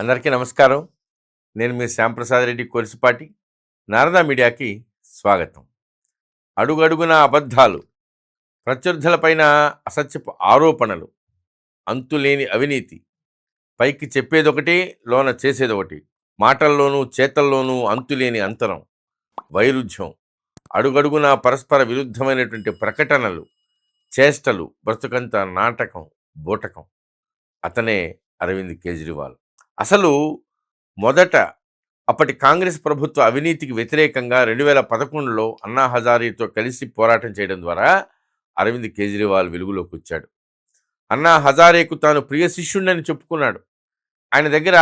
అందరికీ నమస్కారం. నేను మీ శ్యాంప్రసాద్ రెడ్డి కొలిసిపాటి. నారదా మీడియాకి స్వాగతం. అడుగడుగున అబద్ధాలు ప్రత్యర్థులపైన అసత్యపు ఆరోపణలు అంతులేని అవినీతి పైకి చెప్పేదొకటి లోన చేసేదొకటి మాటల్లోనూ చేతల్లోనూ అంతులేని అంతరం వైరుధ్యం అడుగడుగున పరస్పర విరుద్ధమైనటువంటి ప్రకటనలు చేష్టలు బ్రతుకంత నాటకం బూటకం. అతనే అరవింద్ కేజ్రీవాల్. అసలు మొదట అప్పటి కాంగ్రెస్ ప్రభుత్వ అవినీతికి వ్యతిరేకంగా రెండు వేల పదకొండులో అన్నా హజారీతో కలిసి పోరాటం చేయడం ద్వారా అరవింద్ కేజ్రీవాల్ వెలుగులోకి వచ్చాడు అన్నా హజారేకు తాను ప్రియ శిష్యుడని చెప్పుకున్నాడు. ఆయన దగ్గర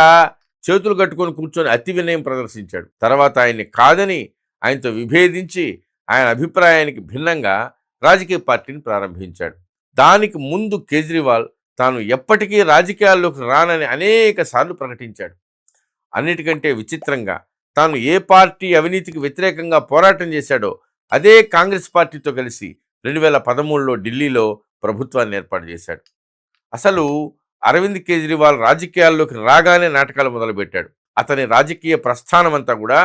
చేతులు కట్టుకొని కూర్చొని అతి వినయం ప్రదర్శించాడు. తర్వాత ఆయన్ని కాదని ఆయనతో విభేదించి ఆయన అభిప్రాయానికి భిన్నంగా రాజకీయ పార్టీని ప్రారంభించాడు. దానికి ముందు కేజ్రీవాల్ తాను ఎప్పటికీ రాజకీయాల్లోకి రానని అనేక సార్లు ప్రకటించాడు. అన్నిటికంటే విచిత్రంగా తాను ఏ పార్టీ అవినీతికి వ్యతిరేకంగా పోరాటం చేశాడో అదే కాంగ్రెస్ పార్టీతో కలిసి రెండు వేల పదమూడులో ఢిల్లీలో ప్రభుత్వాన్ని ఏర్పాటు చేశాడు. అసలు అరవింద్ కేజ్రీవాల్ రాజకీయాల్లోకి రాగానే నాటకాలు మొదలుపెట్టాడు. అతని రాజకీయ ప్రస్థానం అంతా కూడా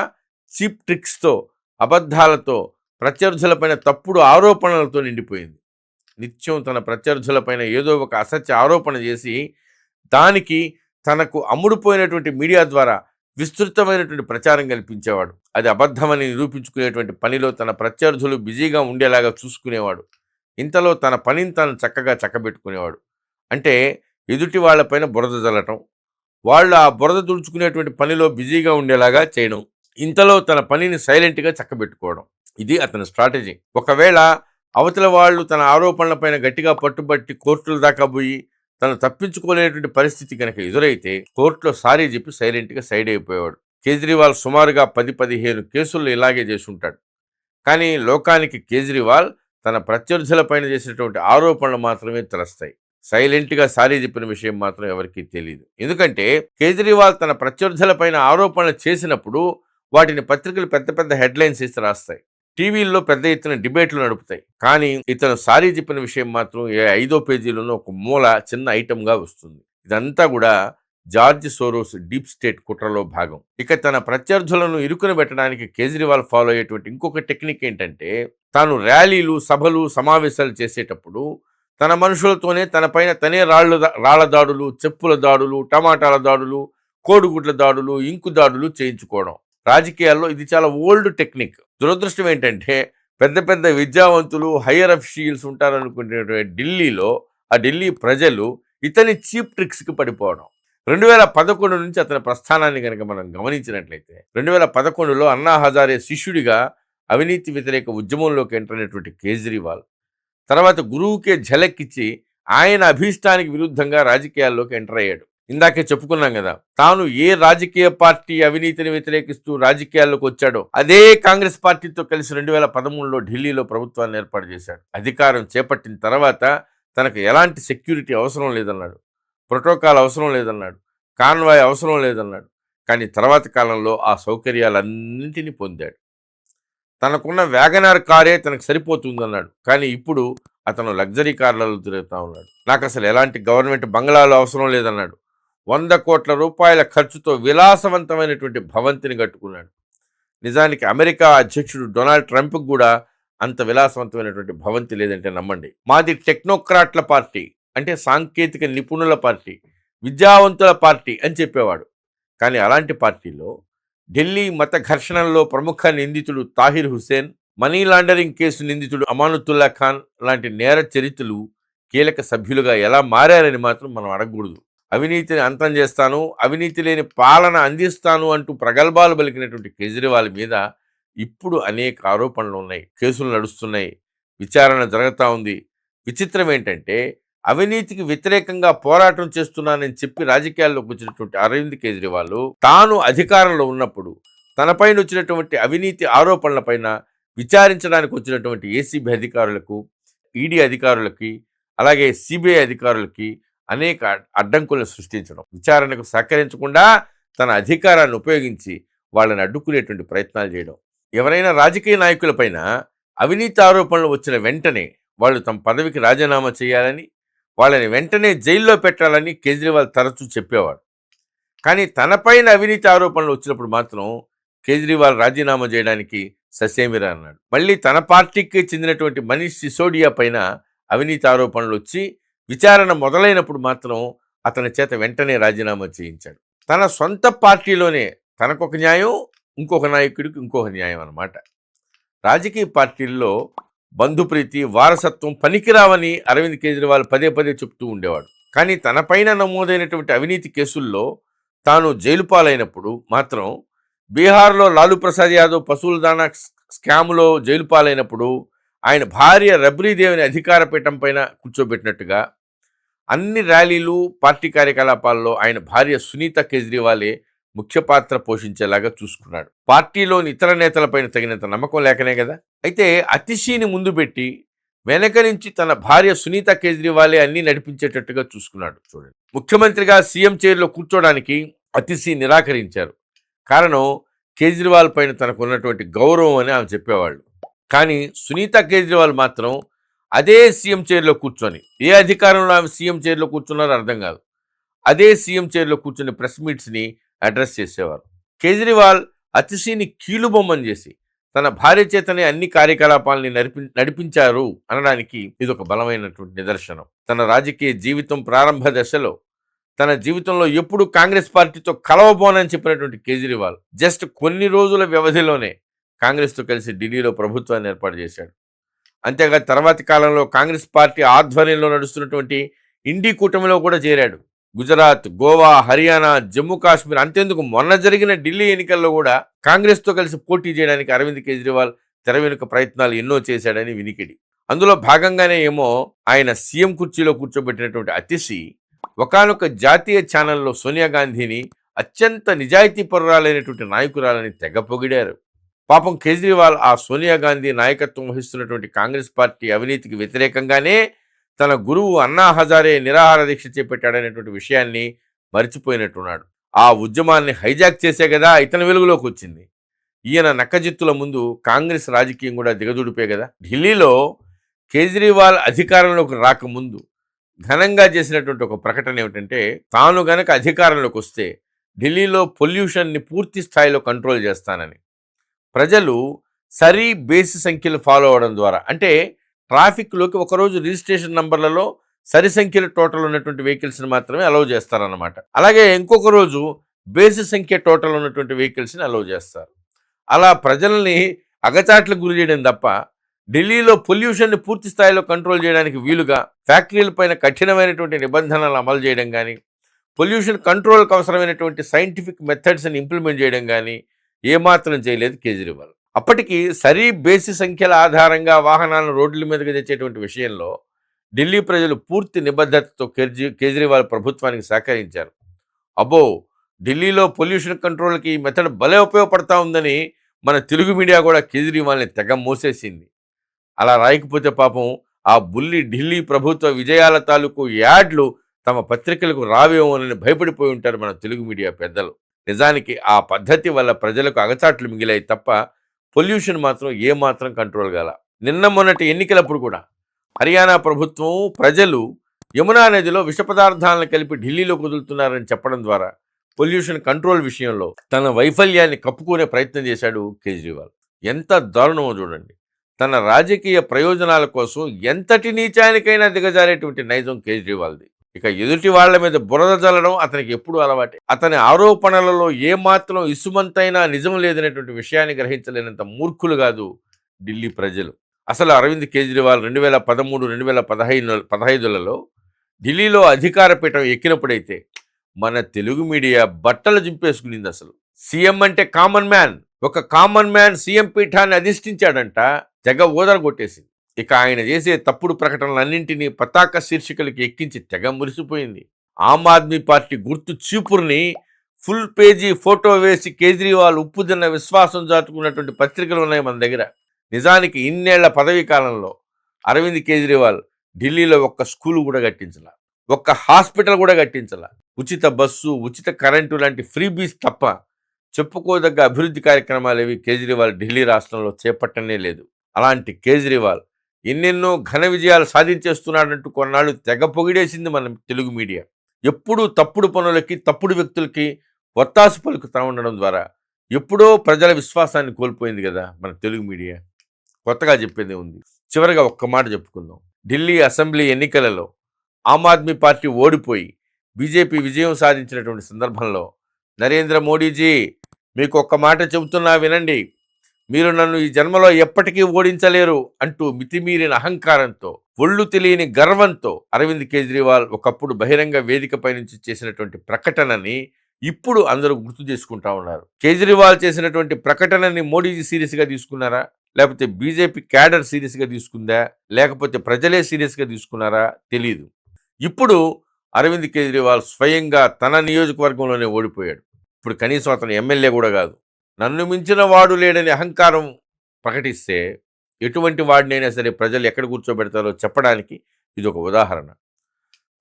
చీప్ ట్రిక్స్తో అబద్ధాలతో ప్రత్యర్థులపైన తప్పుడు ఆరోపణలతో నిండిపోయింది. నిత్యం తన ప్రత్యర్థులపైన ఏదో ఒక అసత్య ఆరోపణ చేసి దానికి తనకు అమ్ముడుపోయినటువంటి మీడియా ద్వారా విస్తృతమైనటువంటి ప్రచారం కల్పించేవాడు. అది అబద్ధమని నిరూపించుకునేటువంటి పనిలో తన ప్రత్యర్థులు బిజీగా ఉండేలాగా చూసుకునేవాడు. ఇంతలో తన పనిని తాను చక్కగా చక్కబెట్టుకునేవాడు. అంటే ఎదుటి వాళ్ళపైన బురద జల్లటం వాళ్ళు ఆ బురద తుడుచుకునేటువంటి పనిలో బిజీగా ఉండేలాగా చేయడం ఇంతలో తన పనిని సైలెంట్గా చక్కబెట్టుకోవడం. ఇది అతని స్ట్రాటజీ. ఒకవేళ అవతల వాళ్ళు తన ఆరోపణలపైన గట్టిగా పట్టుబట్టి కోర్టుల దాకా పోయి తను తప్పించుకోలేనటువంటి పరిస్థితి కనుక ఎదురైతే కోర్టులో సారీ చెప్పి సైలెంట్గా సైడ్ అయిపోయేవాడు. కేజ్రీవాల్ సుమారుగా పది పదిహేను కేసుల్లో ఇలాగే చేసుంటాడు. కానీ లోకానికి కేజ్రీవాల్ తన ప్రత్యర్థులపైన చేసినటువంటి ఆరోపణలు మాత్రమే తెలుస్తాయి సైలెంట్గా సారీ చెప్పిన విషయం మాత్రం ఎవరికీ తెలియదు ఎందుకంటే కేజ్రీవాల్ తన ప్రత్యర్థులపైన ఆరోపణలు చేసినప్పుడు వాటిని పత్రికలు పెద్ద పెద్ద హెడ్లైన్స్ ఇచ్చి రాస్తాయి. టీవీల్లో పెద్ద ఎత్తున డిబేట్లు నడుపుతాయి. కానీ ఇతను సారీ చెప్పిన విషయం మాత్రం ఏ ఐదో పేజీలోనూ ఒక మూల చిన్న ఐటమ్గా వస్తుంది. ఇదంతా కూడా జార్జ్ సోరోస్ డీప్ స్టేట్ కుట్రలో భాగం. ఇక తన ప్రత్యర్థులను ఇరుకున పెట్టడానికి కేజ్రీవాల్ ఫాలో అయ్యేటువంటి ఇంకొక టెక్నిక్ ఏంటంటే తాను ర్యాలీలు సభలు సమావేశాలు చేసేటప్పుడు తన మనుషులతోనే తన పైన తనే రాళ్ళు రాళ్ళ దాడులు చెప్పుల దాడులు టమాటాల దాడులు కోడిగుడ్ల దాడులు ఇంకు దాడులు చేయించుకోవడం. రాజకీయాల్లో ఇది చాలా ఓల్డ్ టెక్నిక్ దురదృష్టం ఏంటంటే పెద్ద పెద్ద విద్యావంతులు హయ్యర్ అఫీషియల్స్ ఉంటారనుకునేటువంటి ఢిల్లీలో ఆ ఢిల్లీ ప్రజలు ఇతని చీప్ ట్రిక్స్కి పడిపోవడం. రెండు వేల పదకొండు నుంచి అతని ప్రస్థానాన్ని కనుక మనం గమనించినట్లయితే రెండు వేల పదకొండులో అన్నా హజారే శిష్యుడిగా అవినీతి వ్యతిరేక ఉద్యమంలోకి ఎంటర్ కేజ్రీవాల్ తర్వాత గురువుకే ఝలక్కిచ్చి ఆయన అభీష్టానికి విరుద్ధంగా రాజకీయాల్లోకి ఎంటర్ అయ్యాడు. ఇందాకే చెప్పుకున్నాం కదా తాను ఏ రాజకీయ పార్టీ అవినీతిని వ్యతిరేకిస్తూ రాజకీయాల్లోకి వచ్చాడో అదే కాంగ్రెస్ పార్టీతో కలిసి రెండు వేల పదమూడులో ఢిల్లీలో ప్రభుత్వాన్ని ఏర్పాటు చేశాడు. అధికారం చేపట్టిన తర్వాత తనకు ఎలాంటి సెక్యూరిటీ అవసరం లేదన్నాడు. ప్రోటోకాల్ అవసరం లేదన్నాడు. కాన్వాయ్ అవసరం లేదన్నాడు. కానీ తర్వాత కాలంలో ఆ సౌకర్యాలన్నింటినీ పొందాడు. తనకున్న వ్యాగనార్ కారే తనకు సరిపోతుందన్నాడు. కానీ ఇప్పుడు అతను లగ్జరీ కార్లలో తిరుగుతూ ఉన్నాడు. నాకు అసలు ఎలాంటి గవర్నమెంట్ బంగ్లాలు అవసరం లేదన్నాడు. వంద కోట్ల రూపాయల ఖర్చుతో విలాసవంతమైనటువంటి భవంతిని కట్టుకున్నాడు. నిజానికి అమెరికా అధ్యక్షుడు డొనాల్డ్ ట్రంప్కి కూడా అంత విలాసవంతమైనటువంటి భవంతి లేదంటే నమ్మండి. మాది టెక్నోక్రాట్ల పార్టీ అంటే సాంకేతిక నిపుణుల పార్టీ విద్యావంతుల పార్టీ అని చెప్పేవాడు. కానీ అలాంటి పార్టీలో ఢిల్లీ మత ఘర్షణల్లో ప్రముఖ నిందితుడు Tahir Hussain money laundering case నిందితుడు అమానుతుల్లా ఖాన్ లాంటి నేర చరిత్రలు కీలక సభ్యులుగా ఎలా మారారని మాత్రం మనం అడగకూడదు. అవినీతిని అంతం చేస్తాను అవినీతి లేని పాలన అందిస్తాను అంటూ ప్రగల్భాలు పలికినటువంటి కేజ్రీవాల్ మీద ఇప్పుడు అనేక ఆరోపణలు ఉన్నాయి కేసులు నడుస్తున్నాయి విచారణ జరుగుతూ ఉంది. విచిత్రం ఏంటంటే అవినీతికి వ్యతిరేకంగా పోరాటం చేస్తున్నానని చెప్పి రాజకీయాల్లోకి వచ్చినటువంటి అరవింద్ కేజ్రీవాల్ తాను అధికారంలో ఉన్నప్పుడు తనపైన వచ్చినటువంటి అవినీతి ఆరోపణలపైన విచారించడానికి వచ్చినటువంటి ఏసీబీ అధికారులకు ఈడీ అధికారులకి అలాగే సిబిఐ అధికారులకి అనేక అడ్డంకులను సృష్టించడం. విచారణకు సహకరించకుండా తన అధికారాన్ని ఉపయోగించి వాళ్ళని అడ్డుకునేటువంటి ప్రయత్నాలు చేయడం. ఎవరైనా రాజకీయ నాయకులపైన అవినీతి ఆరోపణలు వచ్చిన వెంటనే వాళ్ళు తమ పదవికి రాజీనామా చేయాలని వాళ్ళని వెంటనే జైల్లో పెట్టాలని కేజ్రీవాల్ తరచూ చెప్పేవాడు. కానీ తనపైన అవినీతి ఆరోపణలు వచ్చినప్పుడు మాత్రం కేజ్రీవాల్ రాజీనామా చేయడానికి ససేమిరా అన్నాడు. మళ్ళీ తన పార్టీకి చెందినటువంటి మనీష్ సిసోడియా పైన అవినీతి ఆరోపణలు వచ్చి విచారణ మొదలైనప్పుడు మాత్రం అతని చేత వెంటనే రాజీనామా చేయించాడు. తన సొంత పార్టీలోనే తనకొక న్యాయం ఇంకొక నాయకుడికి ఇంకొక న్యాయం అన్నమాట. రాజకీయ పార్టీల్లో బంధుప్రీతి వారసత్వం పనికిరావని అరవింద్ కేజ్రీవాల్ పదే పదే చెప్తూ ఉండేవాడు. కానీ తనపైన నమోదైనటువంటి అవినీతి కేసుల్లో తాను జైలు పాలైనప్పుడు మాత్రం బీహార్లో లాలూ ప్రసాద్ యాదవ్ పశువుల దానా స్కామ్లో జైలు పాలైనప్పుడు ఆయన భార్య రబ్రీదేవిని అధికార పీఠం పైన కూర్చోబెట్టినట్టుగా అన్ని ర్యాలీలు పార్టీ కార్యకలాపాల్లో ఆయన భార్య సునీత కేజ్రీవాలే ముఖ్య పాత్ర పోషించేలాగా చూసుకున్నాడు. పార్టీలోని ఇతర నేతలపైన తగినంత నమ్మకం లేకనే కదా? అయితే అతిశీని ముందు పెట్టి వెనక నుంచి తన భార్య సునీత కేజ్రీవాలే అన్ని నడిపించేటట్టుగా చూసుకున్నాడు చూడండి. ముఖ్యమంత్రిగా సీఎం చైర్లో కూర్చోడానికి అతిశీ నిరాకరించారు. కారణం కేజ్రీవాల్ పైన తనకు ఉన్నటువంటి గౌరవం అని ఆమె చెప్పేవాళ్ళు. కానీ సునీత కేజ్రీవాల్ మాత్రం అదే సీఎం చైర్లో కూర్చొని ఏ అధికారంలో ఆమె సీఎం చైర్లో కూర్చున్నారో అర్థం కాదు. అదే సీఎం చైర్లో కూర్చొని ప్రెస్ మీట్స్ని అడ్రస్ చేసేవారు. కేజ్రీవాల్ అతిశీని కీలుబొమ్మని చేసి తన భార్య చేతనే అన్ని కార్యకలాపాలని నడిపి నడిపించారు అనడానికి ఇది ఒక బలమైనటువంటి నిదర్శనం. తన రాజకీయ జీవితం ప్రారంభ దశలో తన జీవితంలో ఎప్పుడు కాంగ్రెస్ పార్టీతో కలవబోనని చెప్పినటువంటి కేజ్రీవాల్ జస్ట్ కొన్ని రోజుల వ్యవధిలోనే కాంగ్రెస్తో కలిసి ఢిల్లీలో ప్రభుత్వాన్ని ఏర్పాటు చేశాడు. అంతేగా తర్వాతి కాలంలో కాంగ్రెస్ పార్టీ ఆధ్వర్యంలో నడుస్తున్నటువంటి ఇండి కూటమిలో కూడా చేరాడు. గుజరాత్ గోవా హర్యానా జమ్మూ కాశ్మీర్ అంతేందుకు మొన్న జరిగిన ఢిల్లీ ఎన్నికల్లో కూడా కాంగ్రెస్తో కలిసి పోటీ చేయడానికి అరవింద్ కేజ్రీవాల్ తెర వెనుక ప్రయత్నాలు ఎన్నో చేశాడని వినికిడి. అందులో భాగంగానే ఏమో ఆయన సీఎం కుర్చీలో కూర్చోబెట్టినటువంటి అతిశి ఒకానొక జాతీయ ఛానల్లో సోనియా గాంధీని అత్యంత నిజాయితీ పరురాలైనటువంటి నాయకురాలని తెగ పొగిడారు. పాపం కేజ్రీవాల్ ఆ సోనియా గాంధీ నాయకత్వం వహిస్తున్నటువంటి కాంగ్రెస్ పార్టీ అవినీతికి వ్యతిరేకంగానే తన గురువు అన్నా హజారే నిరాహార దీక్ష చేపట్టాడనేటువంటి విషయాన్ని మర్చిపోయినట్టున్నాడు. ఆ ఉద్యమాన్ని హైజాక్ చేసే కదా ఇతని వెలుగులోకి వచ్చింది. ఈయన నక్కజిత్తుల ముందు కాంగ్రెస్ రాజకీయం కూడా దిగదుడిపే కదా ఢిల్లీలో కేజ్రీవాల్ అధికారంలోకి రాకముందు ఘనంగా చేసినటువంటి ఒక ప్రకటన ఏమిటంటే తాను గనక అధికారంలోకి వస్తే ఢిల్లీలో పొల్యూషన్ని పూర్తి స్థాయిలో కంట్రోల్ చేస్తానని. ప్రజలు సరి బేసి సంఖ్యలు ఫాలో అవడం ద్వారా అంటే ట్రాఫిక్లోకి ఒకరోజు రిజిస్ట్రేషన్ నంబర్లలో సరి సంఖ్యలో టోటల్ ఉన్నటువంటి వెహికల్స్ని మాత్రమే అలౌ చేస్తారన్నమాట. అలాగే ఇంకొక రోజు బేసి సంఖ్య టోటల్ ఉన్నటువంటి వెహికల్స్ని అలౌ చేస్తారు. అలా ప్రజల్ని అగచాట్లకు గురి చేయడం తప్ప ఢిల్లీలో పొల్యూషన్ని పూర్తి స్థాయిలో కంట్రోల్ చేయడానికి వీలుగా ఫ్యాక్టరీల పైన కఠినమైనటువంటి నిబంధనలు అమలు చేయడం కానీ పొల్యూషన్ కంట్రోల్కి అవసరమైనటువంటి సైంటిఫిక్ మెథడ్స్ని ఇంప్లిమెంట్ చేయడం కానీ ఏమాత్రం చేయలేదు కేజ్రీవాల్. అప్పటికి సరీ బేసి సంఖ్యల ఆధారంగా వాహనాలను రోడ్ల మీదకి తెచ్చేటువంటి విషయంలో ఢిల్లీ ప్రజలు పూర్తి నిబద్ధతతో కేజ్రీ కేజ్రీవాల్ ప్రభుత్వానికి సహకరించారు. అబ్బో ఢిల్లీలో పొల్యూషన్ కంట్రోల్కి ఈ మెథడ్ భలే ఉపయోగపడతా ఉందని మన తెలుగు మీడియా కూడా కేజ్రీవాల్ని తెగ మోసేసింది. అలా రాయకపోతే పాపం ఆ బుల్లి ఢిల్లీ ప్రభుత్వ విజయాల తాలూకు యాడ్లు తమ పత్రికలకు రావేమోనని భయపడిపోయి ఉంటారు మన తెలుగు మీడియా పెద్దలు. నిజానికి ఆ పద్ధతి వల్ల ప్రజలకు అగచాట్లు మిగిలాయి తప్ప పొల్యూషన్ మాత్రం ఏమాత్రం కంట్రోల్ గల నిన్న మొన్నటి ఎన్నికలప్పుడు కూడా హర్యానా ప్రభుత్వం ప్రజలు యమునా నదిలో విష పదార్థాలను కలిపి ఢిల్లీలో కుదులుతున్నారని చెప్పడం ద్వారా పొల్యూషన్ కంట్రోల్ విషయంలో తన వైఫల్యాన్ని కప్పుకునే ప్రయత్నం చేశాడు కేజ్రీవాల్. ఎంత దారుణమో చూడండి. తన రాజకీయ ప్రయోజనాల కోసం ఎంతటి నీచానికైనా దిగజారేటువంటి నైజం కేజ్రీవాల్ది. ఇక ఎదుటి వాళ్ళ మీద బురద జల్లడం అతనికి ఎప్పుడూ అలవాటే. అతని ఆరోపణలలో ఏమాత్రం ఇసుమంతైనా నిజం లేదనేటువంటి విషయాన్ని గ్రహించలేనంత మూర్ఖులు కాదు ఢిల్లీ ప్రజలు. అసలు అరవింద్ కేజ్రీవాల్ రెండు వేల పదమూడు రెండు వేల పదహైదు పదహైదులలో ఢిల్లీలో అధికార పీఠం ఎక్కినప్పుడైతే మన తెలుగు మీడియా బట్టలు చింపేసుకునింది అసలు. సీఎం అంటే కామన్ మ్యాన్. ఒక కామన్ మ్యాన్ సీఎం పీఠాన్ని అధిష్ఠించాడంట తెగ ఊదర కొట్టేసింది ఇక ఆయన చేసే తప్పుడు ప్రకటనలన్నింటినీ పతాక శీర్షికలకు ఎక్కించి తెగ మురిసిపోయింది. ఆమ్ ఆద్మీ పార్టీ గుర్తు చీపుర్ని ఫుల్ పేజీ ఫోటో వేసి కేజ్రీవాల్ ఉప్పుదిన్న విశ్వాసం చాటుకున్నటువంటి పత్రికలు ఉన్నాయి మన దగ్గర. నిజానికి ఇన్నేళ్ళ పదవీ కాలంలో అరవింద్ కేజ్రీవాల్ ఢిల్లీలో ఒక్క స్కూలు కూడా కట్టించాల ఒక్క హాస్పిటల్ కూడా కట్టించాల. ఉచిత బస్సు ఉచిత కరెంటు లాంటి ఫ్రీ బీస్ తప్ప చెప్పుకోదగ్గ అభివృద్ధి కార్యక్రమాలు ఏవి కేజ్రీవాల్ ఢిల్లీ రాష్ట్రంలో చేపట్టనే లేదు. అలాంటి కేజ్రీవాల్ ఎన్నెన్నో ఘన విజయాలు సాధించేస్తున్నాడంటూ కొన్నాళ్ళు తెగ పొగిడేసింది మన తెలుగు మీడియా. ఎప్పుడూ తప్పుడు పనులకి తప్పుడు వ్యక్తులకి ఒత్తాసు పలుకుతా ఉండడం ద్వారా ఎప్పుడో ప్రజల విశ్వాసాన్ని కోల్పోయింది కదా మన తెలుగు మీడియా. కొత్తగా చెప్పేది ఉంది. చివరిగా ఒక్క మాట చెప్పుకుందాం. ఢిల్లీ అసెంబ్లీ ఎన్నికలలో ఆమ్ ఆద్మీ పార్టీ ఓడిపోయి బీజేపీ విజయం సాధించినటువంటి సందర్భంలో నరేంద్ర మోడీజీ మీకు ఒక్క మాట చెబుతున్నా వినండి. మీరు నన్ను ఈ జన్మలో ఎప్పటికీ ఓడించలేరు అంటూ మితిమీరిన అహంకారంతో ఒళ్ళు తెలియని గర్వంతో అరవింద్ కేజ్రీవాల్ ఒకప్పుడు బహిరంగ వేదికపై నుంచి చేసినటువంటి ప్రకటనని ఇప్పుడు అందరూ గుర్తు చేసుకుంటా ఉన్నారు. కేజ్రీవాల్ చేసినటువంటి ప్రకటనని మోడీజీ సీరియస్గా తీసుకున్నారా? లేకపోతే బీజేపీ క్యాడర్ సీరియస్గా తీసుకుందా? లేకపోతే ప్రజలే సీరియస్గా తీసుకున్నారా? తెలియదు ఇప్పుడు అరవింద్ కేజ్రీవాల్ స్వయంగా తన నియోజకవర్గంలోనే ఓడిపోయాడు. ఇప్పుడు కనీసం అతను ఎమ్మెల్యే కూడా కాదు. నన్ను మించిన వాడు లేడని అహంకారం ప్రకటిస్తే ఎటువంటి వాడినైనా సరే ప్రజలు ఎక్కడ కూర్చోబెడతారో చెప్పడానికి ఇది ఒక ఉదాహరణ.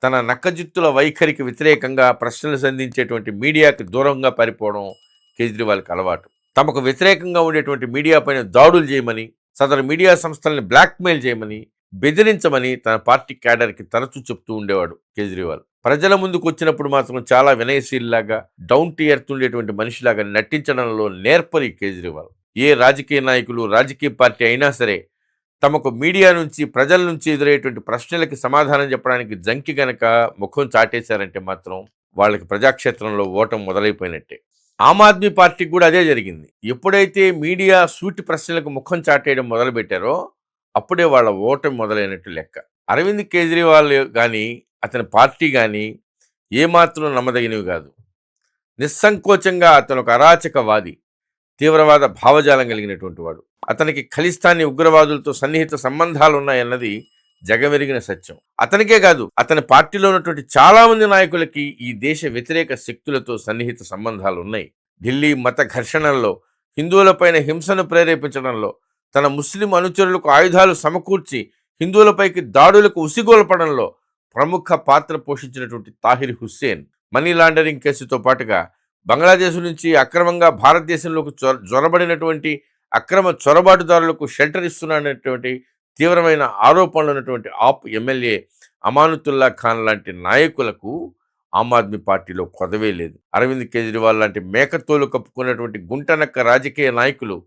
తన నక్కజిత్తుల వైఖరికి వ్యతిరేకంగా ప్రశ్నలు సంధించేటువంటి మీడియాకి దూరంగా పారిపోవడం కేజ్రీవాల్కి అలవాటు. తమకు వ్యతిరేకంగా ఉండేటువంటి మీడియా పైన దాడులు చేయమని సదరు మీడియా సంస్థల్ని బ్లాక్మెయిల్ చేయమని బెదిరించమని తన పార్టీ క్యాడర్కి తరచూ చెప్తూ ఉండేవాడు కేజ్రీవాల్. ప్రజల ముందుకు వచ్చినప్పుడు మాత్రం చాలా వినయశీలిలాగా డౌన్ టు ఎర్త్ ఉండేటువంటి మనిషిలాగా నటించడంలో నేర్పరి కేజ్రీవాల్. ఏ రాజకీయ నాయకులు రాజకీయ పార్టీ అయినా సరే తమకు మీడియా నుంచి ప్రజల నుంచి ఎదురయ్యేటువంటి ప్రశ్నలకి సమాధానం చెప్పడానికి జంకి గనక ముఖం చాటేశారంటే మాత్రం వాళ్ళకి ప్రజాక్షేత్రంలో ఓటం మొదలైపోయినట్టే. ఆమ్ ఆద్మీ పార్టీకి కూడా అదే జరిగింది. ఎప్పుడైతే మీడియా సూటి ప్రశ్నలకు ముఖం చాటేయడం మొదలుపెట్టారో అప్పుడే వాళ్ళ ఓటమి మొదలైనట్టు లెక్క. అరవింద్ కేజ్రీవాల్ కానీ అతని పార్టీ కానీ ఏమాత్రం నమ్మదగినవి కాదు. నిస్సంకోచంగా అతను ఒక అరాచకవాది తీవ్రవాద భావజాలం కలిగినటువంటి వాడు. అతనికి ఖలిస్తానీ ఉగ్రవాదులతో సన్నిహిత సంబంధాలు ఉన్నాయన్నది జగమెరిగిన సత్యం. అతనికే కాదు అతని పార్టీలో ఉన్నటువంటి చాలామంది నాయకులకి ఈ దేశ వ్యతిరేక శక్తులతో సన్నిహిత సంబంధాలు ఉన్నాయి ఢిల్లీ మత ఘర్షణల్లో హిందువులపైన హింసను ప్రేరేపించడంలో తన ముస్లిం అనుచరులకు ఆయుధాలు సమకూర్చి హిందువులపైకి దాడులకు ఉసిగోలపడంలో ప్రముఖ పాత్ర పోషించినటువంటి తాహిర్ హుస్సేన్ మనీ లాండరింగ్ కేసుతో పాటుగా బంగ్లాదేశ్ నుంచి అక్రమంగా భారతదేశంలోకి చొర జొరబడినటువంటి అక్రమ చొరబాటుదారులకు షెల్టర్ ఇస్తున్నటువంటి తీవ్రమైన ఆరోపణలు ఉన్నటువంటి ఆప్ ఎమ్మెల్యే అమానుతుల్లా ఖాన్ లాంటి నాయకులకు ఆమ్ ఆద్మీ పార్టీలో కొదవే లేదు. అరవింద్ కేజ్రీవాల్ లాంటి మేకతోలు కప్పుకున్నటువంటి గుంటనక్క రాజకీయ నాయకులు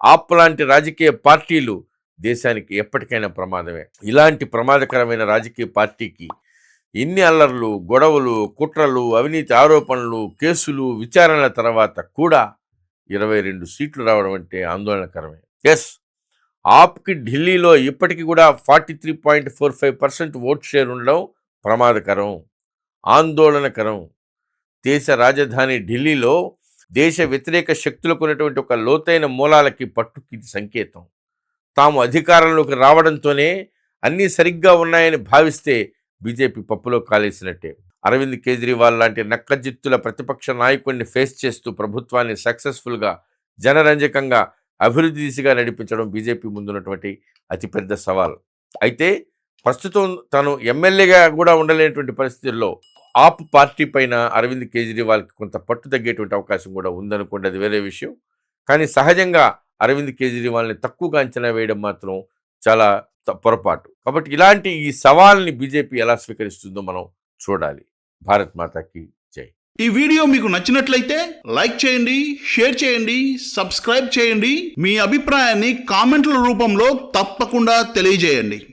ఆప్ లాంటి రాజకీయ పార్టీలు దేశానికి ఎప్పటికైనా ప్రమాదమే. ఇలాంటి ప్రమాదకరమైన రాజకీయ పార్టీకి ఎన్ని అల్లర్లు గొడవలు కుట్రలు అవినీతి ఆరోపణలు కేసులు విచారణల తర్వాత కూడా ఇరవై రెండు సీట్లు రావడం అంటే ఆందోళనకరమే. ఎస్ ఆప్కి ఢిల్లీలో ఇప్పటికీ కూడా forty three point four five percent vote share ఉండడం ప్రమాదకరం ఆందోళనకరం. దేశ రాజధాని ఢిల్లీలో దేశ వ్యతిరేక శక్తులకు ఉన్నటువంటి ఒక లోతైన మూలాలకి పట్టుకి సంకేతం. తాము అధికారంలోకి రావడంతోనే అన్నీ సరిగ్గా ఉన్నాయని భావిస్తే బీజేపీ పప్పులో కాలేసినట్టే. అరవింద్ కేజ్రీవాల్ లాంటి నక్కజిత్తుల ప్రతిపక్ష నాయకుడిని ఫేస్ చేస్తూ ప్రభుత్వాన్ని సక్సెస్ఫుల్గా జనరంజకంగా అభివృద్ధి దిశగా నడిపించడం బీజేపీ ముందున్నటువంటి అతిపెద్ద సవాల్. అయితే ప్రస్తుతం తను ఎమ్మెల్యేగా కూడా ఉండలేనటువంటి పరిస్థితుల్లో ఆప్ పార్టీ పైన అరవింద్ కేజ్రీవాల్కి కొంత పట్టు తగ్గేటువంటి అవకాశం కూడా ఉందనుకోండి అది వేరే విషయం. కానీ సహజంగా అరవింద్ కేజ్రీవాల్ని తక్కువగా అంచనా వేయడం మాత్రం చాలా పొరపాటు. కాబట్టి ఇలాంటి ఈ సవాల్ని బీజేపీ ఎలా స్వీకరిస్తుందో మనం చూడాలి. భారత్ మాతాకి జై. ఈ వీడియో మీకు నచ్చినట్లయితే లైక్ చేయండి షేర్ చేయండి సబ్స్క్రైబ్ చేయండి. మీ అభిప్రాయాన్ని కామెంట్ల రూపంలో తప్పకుండా తెలియజేయండి.